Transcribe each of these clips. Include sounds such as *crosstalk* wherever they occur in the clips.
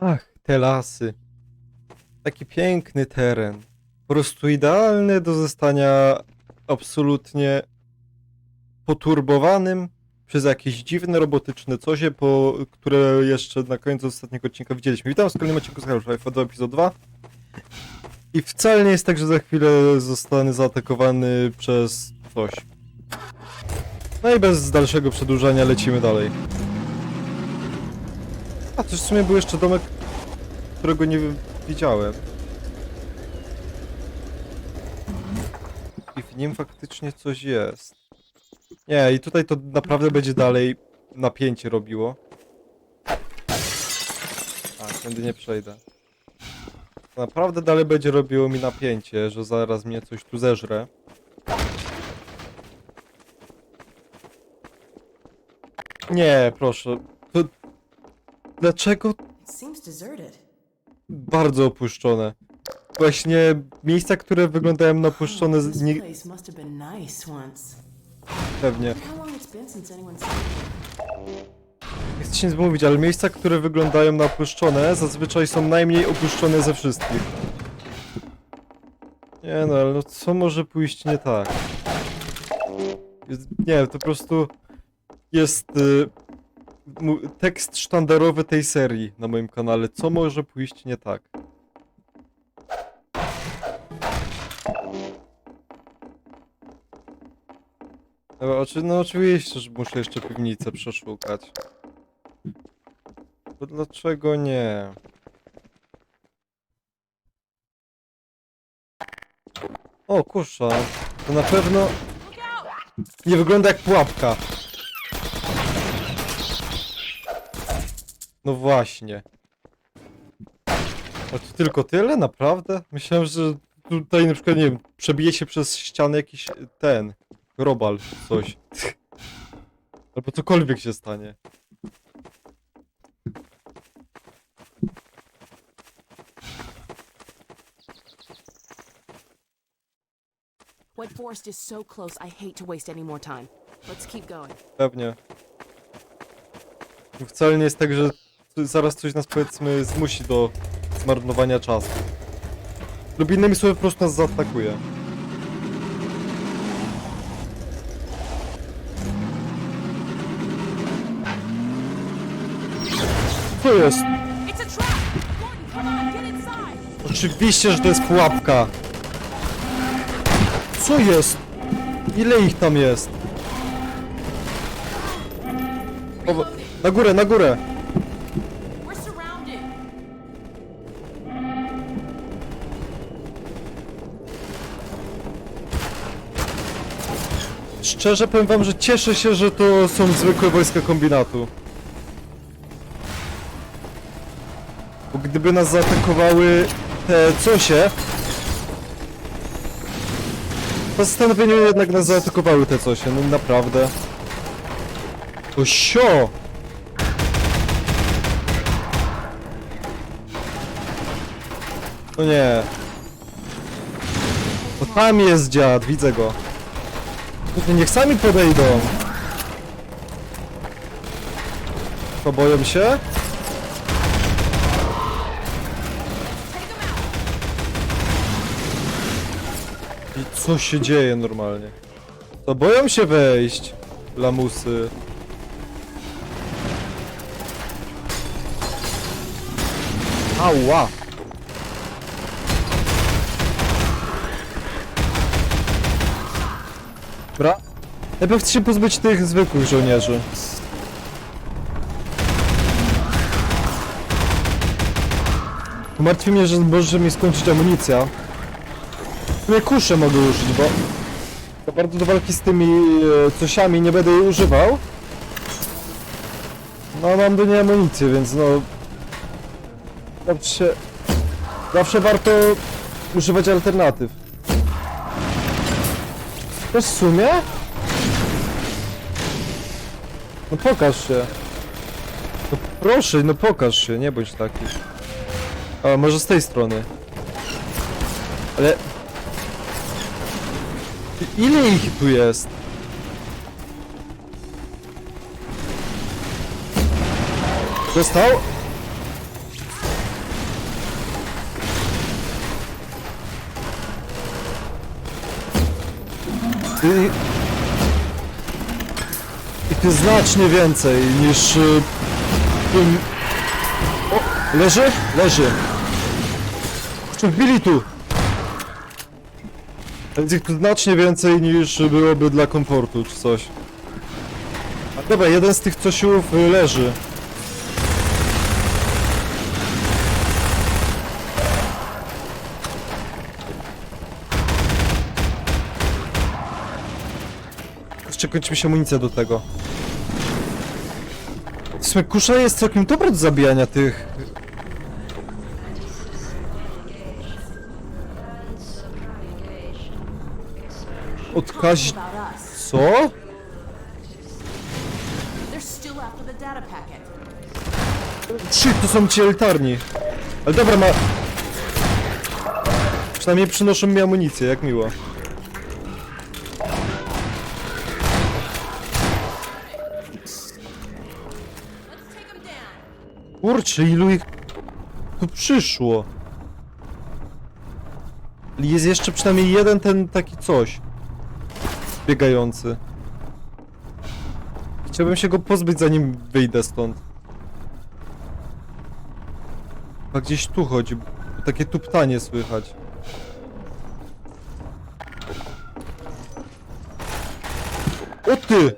Ach, te lasy. Taki piękny teren. Po prostu idealny do zostania absolutnie poturbowanym przez jakieś dziwne, robotyczne cosie, po, które jeszcze na końcu ostatniego odcinka widzieliśmy. Witam w kolejnym odcinku z Half-Life 2, epizod 2. I wcale nie jest tak, że za chwilę zostanę zaatakowany przez coś. No i bez dalszego przedłużania lecimy dalej. A, to w sumie był jeszcze domek, którego nie widziałem. I w nim faktycznie coś jest. Nie, i tutaj to naprawdę będzie dalej napięcie robiło. A, tędy nie przejdę. To naprawdę dalej będzie robiło mi napięcie, że zaraz mnie coś tu zeżre. Nie, proszę. To... Dlaczego It seems deserted. Bardzo opuszczone? Właśnie miejsca, które wyglądają na opuszczone, z- nie, pewnie. Nie chcę się nic mówić, ale miejsca, które wyglądają na opuszczone, zazwyczaj są najmniej opuszczone ze wszystkich. Nie no, ale no co może pójść nie tak? Jest, nie, to po prostu jest y, tekst sztandarowy tej serii na moim kanale. Co może pójść nie tak? No, no oczywiście, że muszę jeszcze piwnicę przeszukać. To dlaczego nie? O, kusza. To na pewno nie wygląda jak pułapka. No właśnie. A to tylko tyle? Naprawdę? Myślałem, że tutaj na przykład, nie wiem, przebije się przez ścianę jakiś ten, robal, czy coś. Albo cokolwiek się stanie. White Forest is so close, I hate to waste any more time. Let's keep going. Pewnie. Wcale nie jest tak, że zaraz coś nas powiedzmy zmusi do zmarnowania czasu. Lub innymi słowy po prostu nas zaatakuje. Co jest? Oczywiście, że to jest pułapka. Co jest? Ile ich tam jest? O, na górę, na górę! Szczerze powiem wam, że cieszę się, że to są zwykłe wojska kombinatu. Bo gdyby nas zaatakowały te cosie... Postanowieniu jednak nas zaatakowały te cosie, no naprawdę. O sio! O nie. O tam jest dziad, widzę go. Kurde, niech sami podejdą. To boją się? I co się dzieje normalnie? To boją się wejść, lamusy. Ała! Dobra. Najpierw się pozbyć tych zwykłych żołnierzy. Martwi mnie, że może mi skończyć amunicja. W sumie kuszę mogę użyć, bo za bardzo do walki z tymi e, cosiami nie będę jej używał. No mam do niej amunicję, więc no... Zawsze, zawsze warto używać alternatyw. Też w sumie? No pokaż się. No proszę, no pokaż się, nie bądź taki. A, może z tej strony. Ale... Ile ich tu jest? Dostał? Ty znacznie więcej niż y. O, leży? Leży. Jeszcze wbili tu. Więc ich znacznie więcej niż byłoby dla komfortu czy coś. A dobra, jeden z tych cosiów y, leży. Jeszcze mi się amunicja do tego. Sumie kusza jest całkiem dobra do zabijania tych... Odkazi... Co? Trzy, to są ci elitarni. Ale dobra, ma... Przynajmniej przynoszą mi amunicję, jak miło. Kurczę, ilu ich tu przyszło. Jest jeszcze przynajmniej jeden ten taki coś. Biegający. Chciałbym się go pozbyć zanim wyjdę stąd. A gdzieś tu chodzi, bo takie tuptanie słychać. O ty!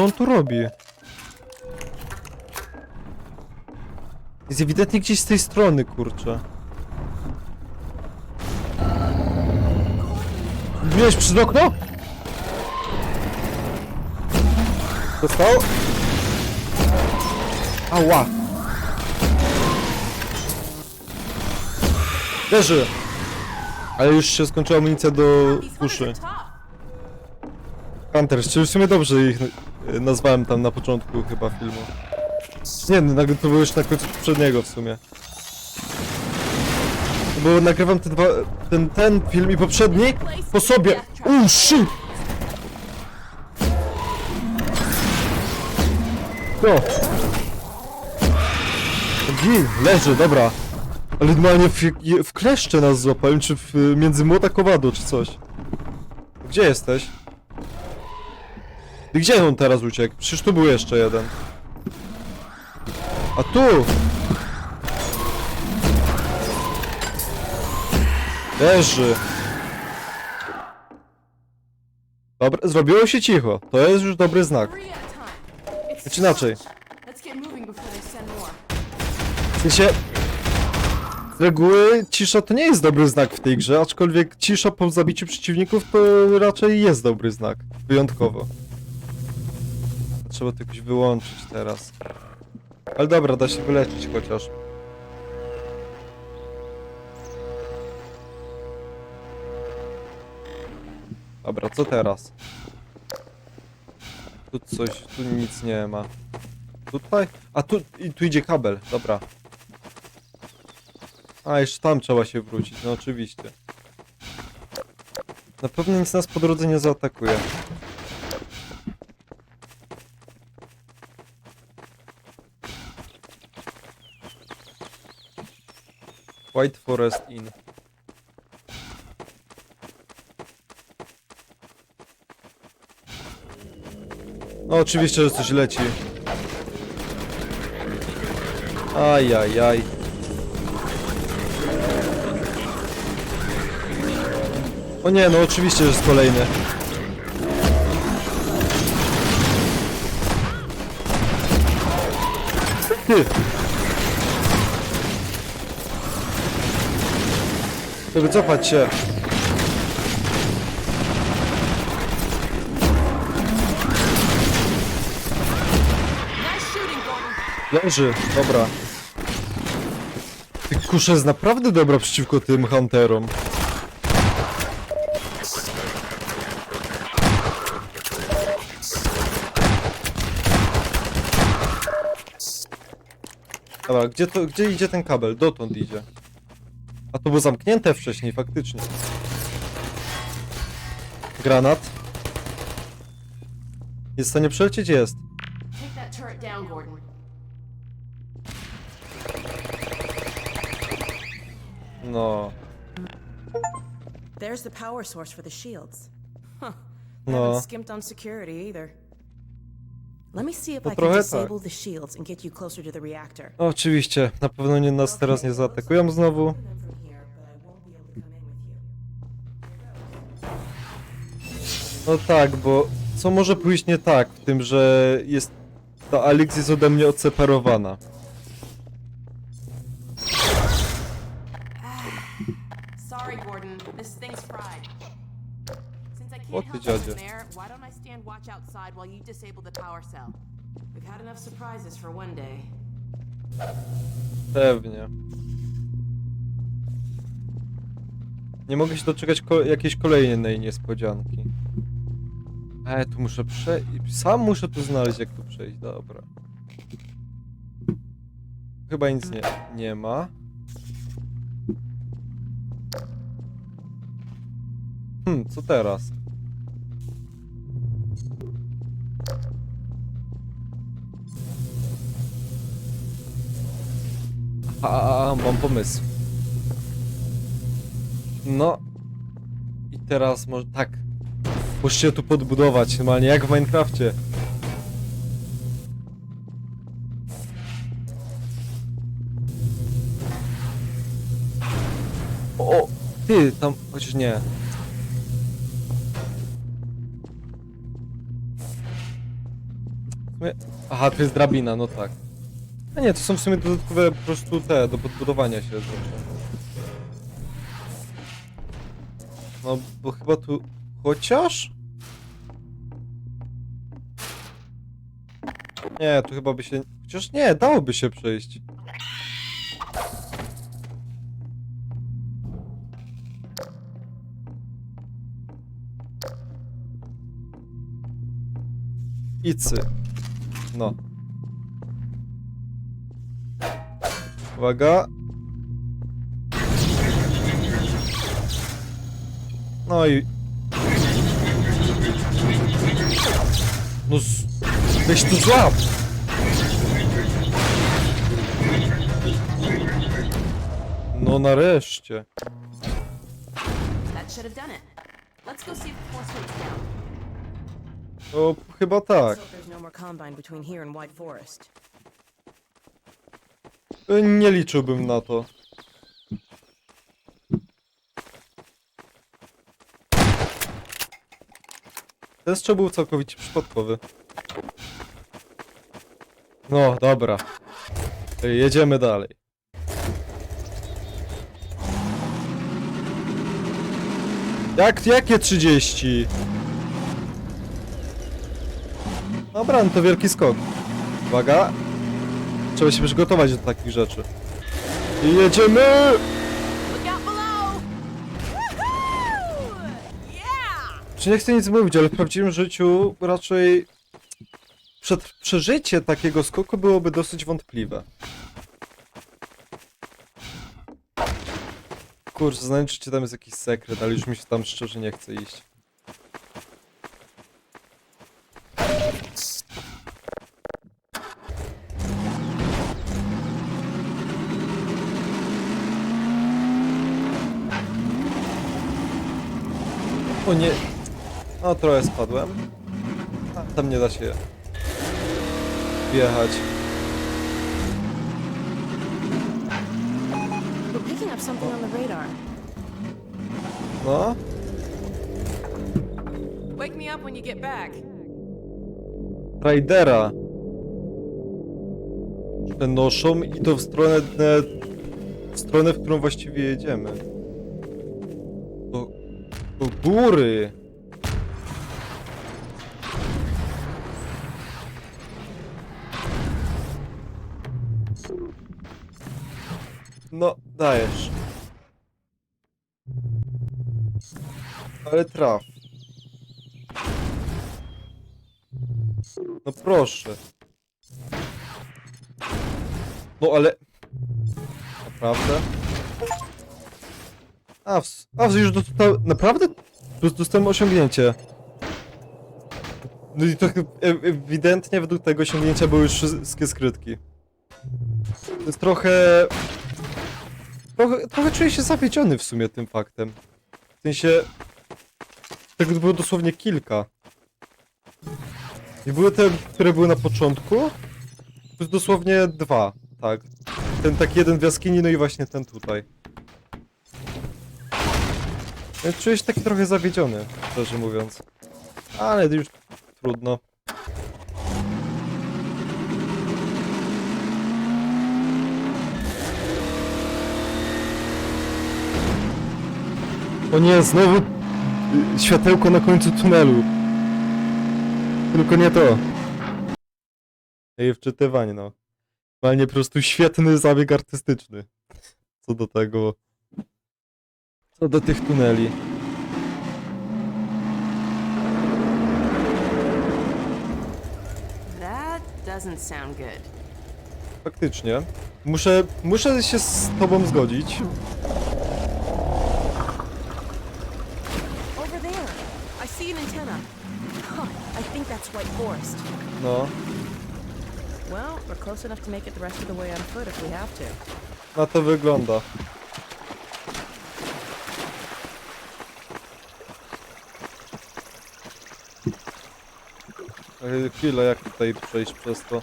Co on tu robi? Jest ewidentnie gdzieś z tej strony, kurczę. Wbiłeś przez okno? Dostał? Ała! Leży! Ale już się skończyła amunicja do uszy. Hunters, czyli w sumie dobrze ich nazwałem tam na początku chyba filmu. Nie, no, to było już na końcu poprzedniego w sumie. Bo nagrywam te dwa, ten, ten film i poprzedni po sobie. Uuu, shit! No. Gin, leży, dobra. Ale normalnie w, w kleszcze nas złapałem, czy w, między młota kowadu, czy coś. Gdzie jesteś? Gdzie on teraz uciekł? Przecież tu był jeszcze jeden. A tu! Leży. Dobra, zrobiło się cicho. To jest już dobry znak. It's Znaczy inaczej. W sensie... Z reguły cisza to nie jest dobry znak w tej grze, aczkolwiek cisza po zabiciu przeciwników to raczej jest dobry znak. Wyjątkowo. Trzeba to jakoś wyłączyć teraz. Ale dobra, da się wyleczyć chociaż. Dobra, co teraz? Tu coś, tu nic nie ma. Tutaj? A tu, i tu idzie kabel, dobra. A, jeszcze tam trzeba się wrócić, no oczywiście. Na pewno nic nas po drodze nie zaatakuje. White Forest Inn. No oczywiście, że coś leci. Ajajaj. O nie, no oczywiście, że jest kolejny. Ty! To wycofać się. Leży, dobra. Ty kusza jest naprawdę dobra przeciwko tym hunterom. Dobra, gdzie, to, gdzie idzie ten kabel? Dotąd idzie. A to było zamknięte wcześniej, faktycznie. Granat. Jest w stanie przelecieć? Jest. Take that turret down, Gordon. No. There's the power source for the shields. Huh. No. Haven't skimped on security either. Let me see if No I can trochę tak. disable the shields and get you closer to the reactor. Oczywiście, na pewno nie nas teraz nie zaatakują znowu. No tak, bo co może pójść nie tak w tym, że jest ta Alex jest ode mnie odseparowana. *sighs* Sorry, Gordon. This thing's fried. Since I can't What the help you judge? from there, why don't I stand watch outside while you disable the power cell? We've had enough surprises for one day. Pewnie. Nie mogę się doczekać ko jakiejś kolejnej niespodzianki. E, tu muszę przejść. Sam muszę tu znaleźć, jak tu przejść. Dobra. Chyba nic nie, nie ma. Hmm, co teraz? A, mam pomysł. No. I teraz może tak. Musicie tu podbudować, normalnie jak w Minecrafcie. O, ty, tam, chociaż nie. Aha, to jest drabina, no tak. A nie, to są w sumie dodatkowe po prostu te, do podbudowania się. No, bo chyba tu... Chociaż? Nie, tu chyba by się... Chociaż nie, dałoby się przejść. Icy. No. Uwaga. No i... No z... Weź tu złap! No nareszcie. That should have done it. Let's go see if the force rate's down. To chyba tak. Let's hope there's no more combine between here and White Forest. E, Nie liczyłbym na to. Ten strzał był całkowicie przypadkowy. No, dobra. Jedziemy dalej. Jak, jakie 30? Dobra, no to wielki skok. Uwaga. Trzeba się przygotować do takich rzeczy. I jedziemy! Czy nie chcę nic mówić, ale w prawdziwym życiu raczej przed, przeżycie takiego skoku byłoby dosyć wątpliwe. Kurczę, znajdę, czy tam jest jakiś sekret, ale już mi się tam szczerze nie chce iść. O nie. No trochę spadłem. A, tam nie da się wjechać. We're picking up something on the radar. No. Wake me up when you get back. Raidera przenoszą i to w stronę w stronę, w którą właściwie jedziemy. Do, do góry. Dajesz. Ale traf. No proszę. No ale... Naprawdę? A, w, a w, już. Naprawdę? Dos- Dostałem osiągnięcie. No i to e- ewidentnie według tego osiągnięcia były już wszystkie skrytki. To jest trochę... Trochę, trochę czuję się zawiedziony w sumie tym faktem. W sensie... Tego było dosłownie kilka. I były te, które były na początku. Jest dosłownie dwa, tak. Ten taki jeden w jaskini, no i właśnie ten tutaj. Ja Czuję się taki trochę zawiedziony, szczerze mówiąc. Ale już trudno. O nie, znowu światełko na końcu tunelu. Tylko nie to. I wczytywanie, no. Normalnie po prostu świetny zabieg artystyczny. Co do tego. Co do tych tuneli. Faktycznie. Muszę, muszę się z tobą zgodzić. Over there. I see an antenna. Huh, I think that's White Forest. No. Well, we're close enough to make it the rest of the way on foot if we have to. Na to wygląda. Ej, Chwilę, jak tutaj przejść przez to?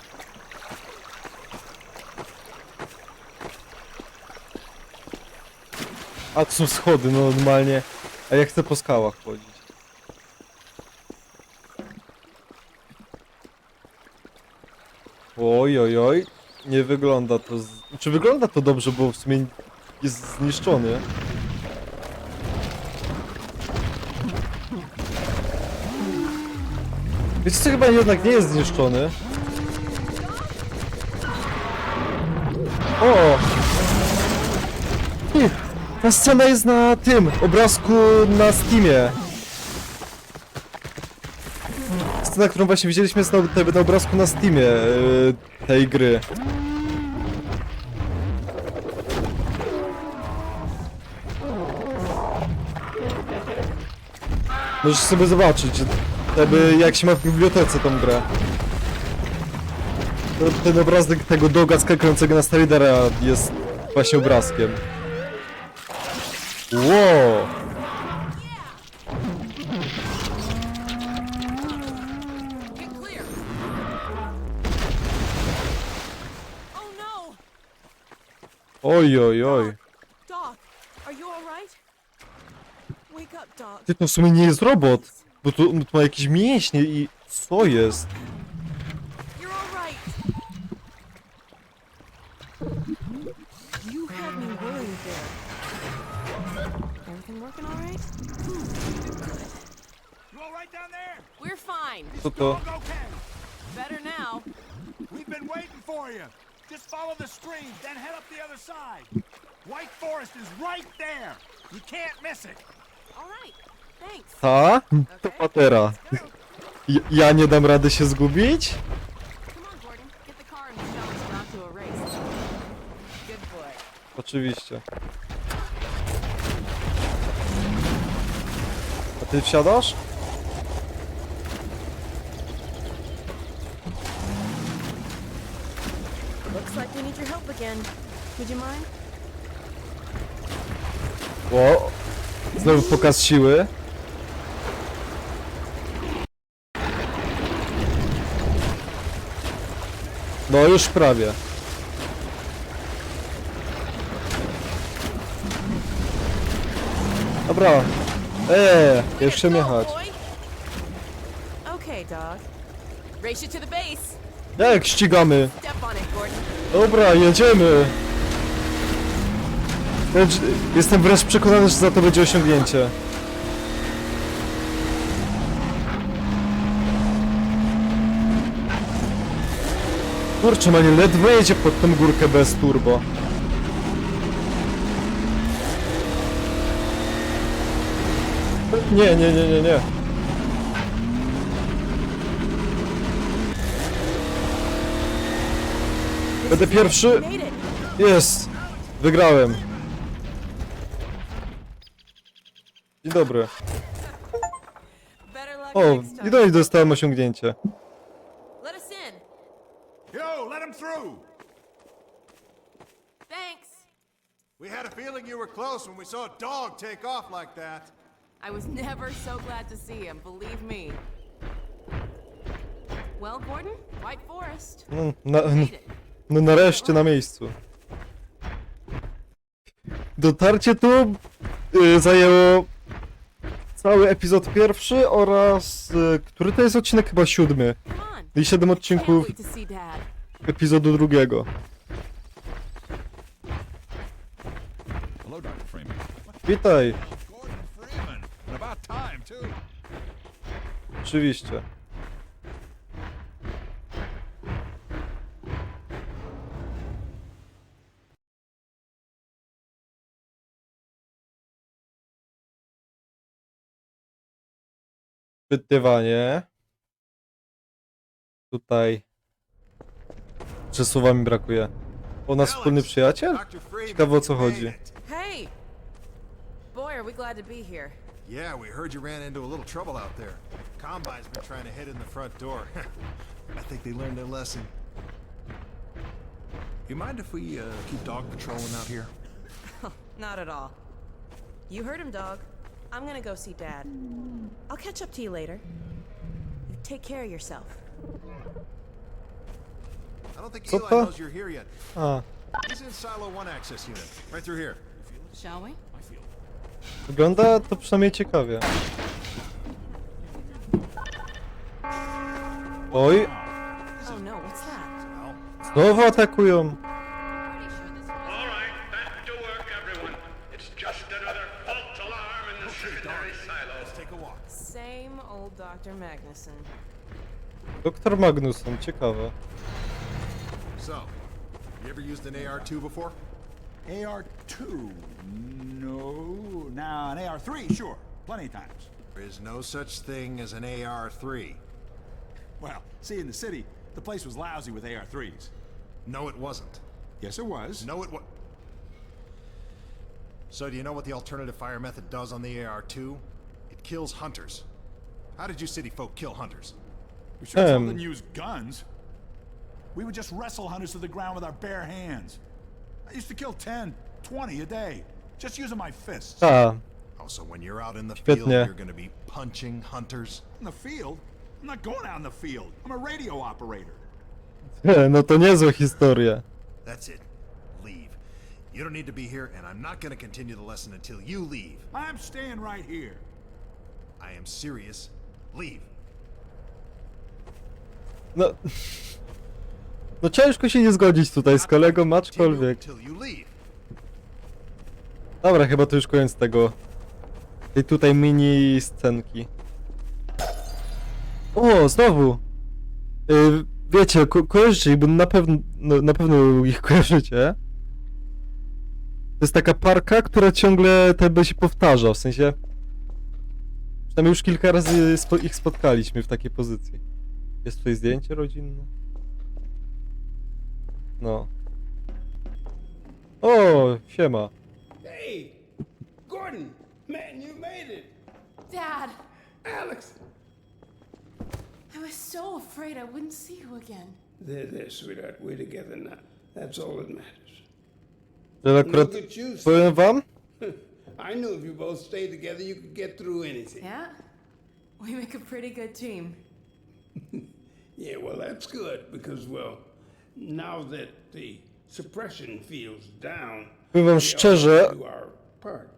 A są schody, no normalnie. A ja chcę po skałach chodzić. Oj, oj, oj. Nie wygląda to. Z... Czy wygląda to dobrze, bo w sumie jest zniszczony. Wiecie co, chyba jednak nie jest zniszczony. O! Ta scena jest na tym obrazku na Steamie. Scena, którą właśnie widzieliśmy jest na, na obrazku na Steamie yy, tej gry. Możesz sobie zobaczyć, jakby jak się ma w bibliotece tą grę. Ten obrazek tego doga skakającego na Starridera jest właśnie obrazkiem. Wow! Oj, oj, oj. Doc, are you alright? Wake up, Doc. Ty to w sumie nie jest robot, bo to, to ma jakieś mięśnie i... Co jest? You're alright. You had me worried there. Everything working alright? You all right down there? We're fine. Co to? Dog okay. Better now. We've been waiting for you. Just follow the stream, then head up the other side. White Forest is right there. You can't miss it. Alright. Thanks. Ta? To patera. Ja, ja nie dam rady się zgubić? Come on, Gordon. Get the car and show us not to a race. Good boy. Oczywiście. A ty wsiadasz? Looks like we need your help again. Would you mind? O! Znowu pokaz siły. No już prawie. Dobra. Eee, chcę jechać. Okay, dog. Race you to the base. Jak ścigamy? Dobra, jedziemy. Jestem wręcz przekonany, że za to będzie osiągnięcie. Kurczę, manie, ledwo jedzie pod tą górkę bez turbo. Nie, nie, nie, nie, nie. Będę pierwszy. Jest! Wygrałem. Dzień dobry. O, i no i dostałem osiągnięcie. Let us in. Yo, let him through. Thanks. We had a feeling you were close when we saw a dog take off like that. I was never so glad to see him, believe me. Well, Gordon, White Forest. No, na, Made it. No nareszcie na miejscu. Dotarcie tu y, zajęło cały epizod pierwszy oraz... Y, który to jest odcinek? Chyba siódmy. Come on. I siedem Can't odcinków wait to see Dad. epizodu drugiego. Hello, Dr. Freeman. Witaj, Gordon Freeman. And about time, too. oczywiście. Pytywanie. Tutaj. Czy słowa mi brakuje? O nas wspólny przyjaciel? Ciekawe o co chodzi. Hey! Boy, are we glad to be here. Yeah, we heard you ran into a little trouble out there. Combine's been trying to head in the front door. *laughs* I think they learned their lesson. You mind if we uh, keep dog patrolling out here? *laughs* Not at all. You heard him, dog. I'm gonna go see Dad. I'll catch up to you later. You take care of yourself. I don't think Eli to? knows you're here yet. A, He's in Silo 1 access unit, right through here. Shall we? wygląda to przynajmniej ciekawie. Oj, Oh no, what's that? Well, znowu atakują. Doktor Magnusson, ciekawe. So, you ever used an AR-2 before? AR-2? No. Now, an AR-3, sure. Plenty of times. There is no such thing as an AR-3. Well, see, in the city, the place was lousy with AR-3s. No, it wasn't. Yes, it was. No, it was. So, do you know what the alternative fire method does on the AR-2? It kills hunters. How did you city folk kill hunters? We sure Um. didn't use guns. We would just wrestle hunters to the ground with our bare hands. I used to kill 10, 20 a day, just using my fists. A, Oh, so when you're out in the Świetnie. field, you're going to be punching hunters? In the field? I'm not going out in the field. I'm a radio operator. *laughs* no to niezła historia. That's it. Leave. You don't need to be here, and I'm not going to continue the lesson until you leave. I'm staying right here. I am serious. Leave. No... No ciężko się nie zgodzić tutaj z kolegą, aczkolwiek... Dobra, chyba to już koniec tego... Tej tutaj mini scenki. O, znowu! Y, wiecie, ko kojarzycie ich, bo na pewno, no, na pewno ich kojarzycie. To jest taka parka, która ciągle tebe się powtarza, w sensie... Przynajmniej już kilka razy spo ich spotkaliśmy w takiej pozycji. Jest tutaj zdjęcie rodzinne? No. O, siema. Hey, Gordon, man, you made it. Dad! Alex. I was so afraid I wouldn't see you again. There, there, sweetheart. We're together now. That's all that matters. Ale akurat Look at you. powiem wam, *laughs* I knew if you both stayed together, you could get through anything. Yeah? We make a pretty good team. *laughs* Yeah, well, that's good because, well, now that the suppression field's down, powiem szczerze, do our part.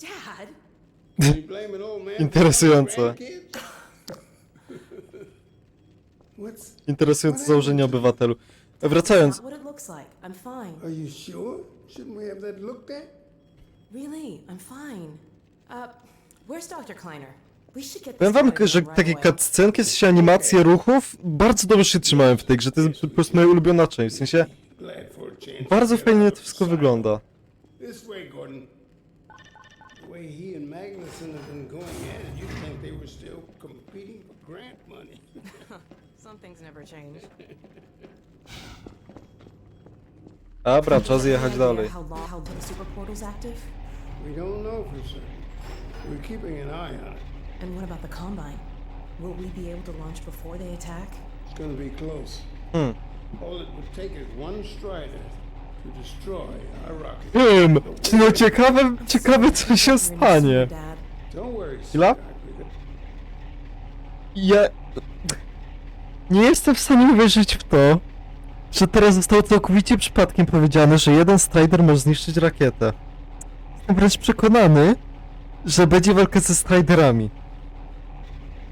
Dad? You blaming old man? for Interesujące. grandkids? *laughs* What's? interesujące założenie obywatelu. Wracając, Not what it looks like. I'm fine. Are you sure? Shouldn't we have that looked at? Really, I'm fine. Uh, where's Dr. Kleiner? Powiem wam, że takie cutscenki, w sensie animacje ruchów, bardzo dobrze się trzymałem w tej grze, to jest po prostu moja ulubiona część, w sensie bardzo fajnie to wszystko wygląda. *laughs* Dobra, czas jechać dalej. We don't know for certain. We're keeping an eye on it. And what about the combine? Will we be able to launch before they attack? It's gonna be close. Hmm. All it would take is one Strider to destroy our rocket. Wiem, no ciekawe, ciekawe co się stanie. Dad. Don't worry. Scott. Ja... Nie jestem w stanie uwierzyć w to, że teraz zostało całkowicie przypadkiem powiedziane, że jeden Strider może zniszczyć rakietę. Jestem wręcz przekonany, że będzie walka ze Striderami.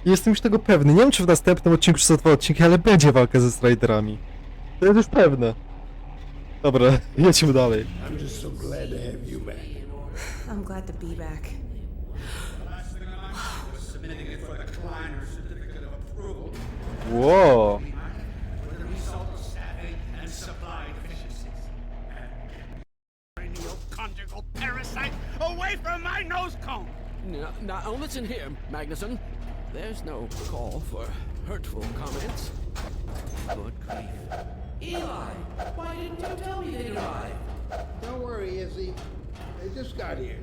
Jestem już tego pewny. Nie wiem, czy w następnym odcinku, czy za dwa odcinki, ale będzie walka ze Striderami. To jest już pewne. Dobra, *laughs* jedźmy dalej. I'm just so glad to have you back. I'm glad to be back. Submitting it for the Kleiner certificate of approval. Wow. With the result of staffing and supply deficiencies. Perennial conjugal parasite away from my nose cone! Now, now listen here, Magnuson. There's no call for hurtful comments. Good grief. Eli, why didn't you tell me they'd arrived? Don't worry, Izzy. They just got here.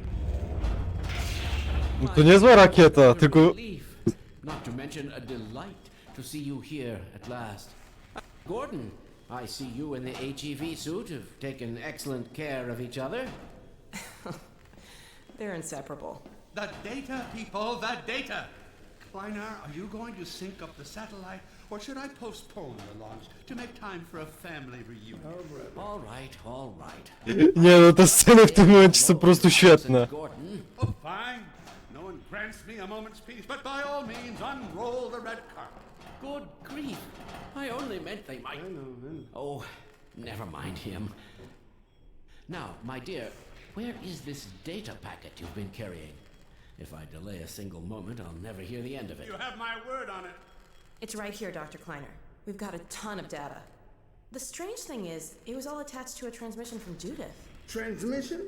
No to niezła rakieta, A tylko... relief, not to mention a delight to see you here at last. Gordon, I see you in the HEV suit have taken excellent care of each other. *laughs* They're inseparable. The data, people, the data! Kleiner, are you going to sync up the satellite, or should I postpone the launch to make time for a family reunion? All right, all right. Nie no, te sceny w tym momencie są po prostu świetne. Oh, fine. No one grants me a moment's peace, but by all means, unroll the red carpet. good grief. I only meant they might. Oh, never mind him. Now, my dear, where is this data packet you've been carrying? If I delay a single moment, I'll never hear the end of it. You have my word on it. It's right here, Dr. Kleiner. We've got a ton of data. The strange thing is, it was all attached to a transmission from Judith. Transmission?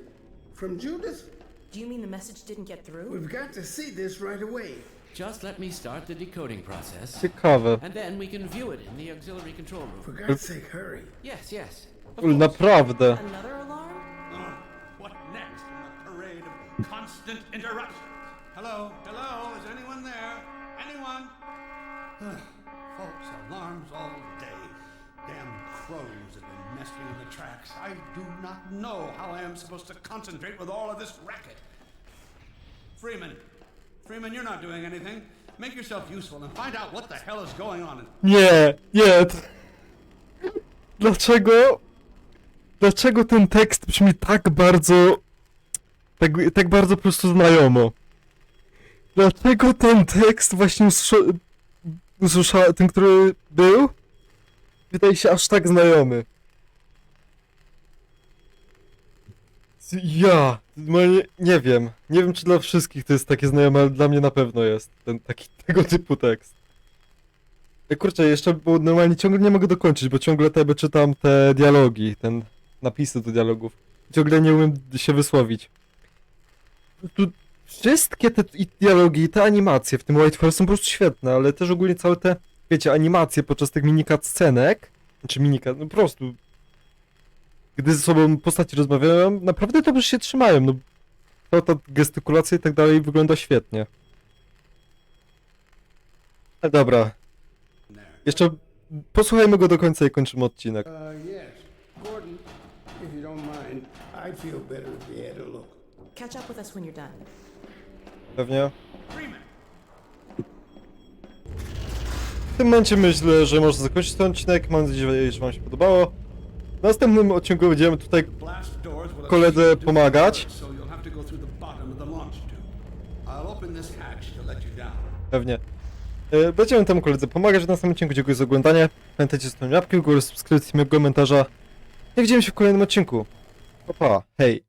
From Judith? Do you mean the message didn't get through? We've got to see this right away. Just let me start the decoding process, Ciekawe. and then we can view it in the auxiliary control room. For. God's sake, hurry. Yes, yes. Of Naprawdę. Another alarm? Oh, what next in the parade of constant interruptions? Hello? Hello? Is anyone there? Anyone? False alarms all day. Damn crows have been nesting in the tracks. I do not know how I am supposed to concentrate with all of this racket. Freeman. Freeman, you're not doing anything. Make yourself useful and find out what the hell is going on. Nie, nie. Dlaczego? Dlaczego ten tekst brzmi tak bardzo. Tak, tak bardzo po prostu znajomo? Dlaczego ten tekst właśnie usłysza, usłysza, ten, który był, wydaje się aż tak znajomy? Ja, normalnie nie wiem. Nie wiem, czy dla wszystkich to jest takie znajome, ale dla mnie na pewno jest ten taki *laughs* tego typu tekst. Ej, Kurczę, jeszcze, bo normalnie ciągle nie mogę dokończyć, bo ciągle tebe czytam te dialogi, ten napisy do dialogów. Ciągle nie umiem się wysłowić. Tu wszystkie te i dialogi i te animacje w tym White Forest są po prostu świetne, ale też ogólnie całe te, wiecie, animacje podczas tych minikat scenek, znaczy minikat, no po prostu, gdy ze sobą postaci rozmawiają, naprawdę dobrze się trzymają, no cała ta gestykulacja i tak dalej wygląda świetnie. Ale dobra, jeszcze posłuchajmy go do końca i kończymy odcinek. Uh, yes. Gordon, if you don't mind, I'd feel better if you had a look. Catch up with us when you're done. Pewnie. W tym momencie myślę, że można zakończyć ten odcinek. Mam nadzieję, że Wam się podobało. W następnym odcinku będziemy tutaj Koledze pomagać. Pewnie. e, Będziemy temu koledze pomagać w następnym odcinku. Dziękuję za oglądanie. Pamiętajcie, że łapki w górę, subskrypcję, komentarza. I widzimy się w kolejnym odcinku. Pa, pa. Hej.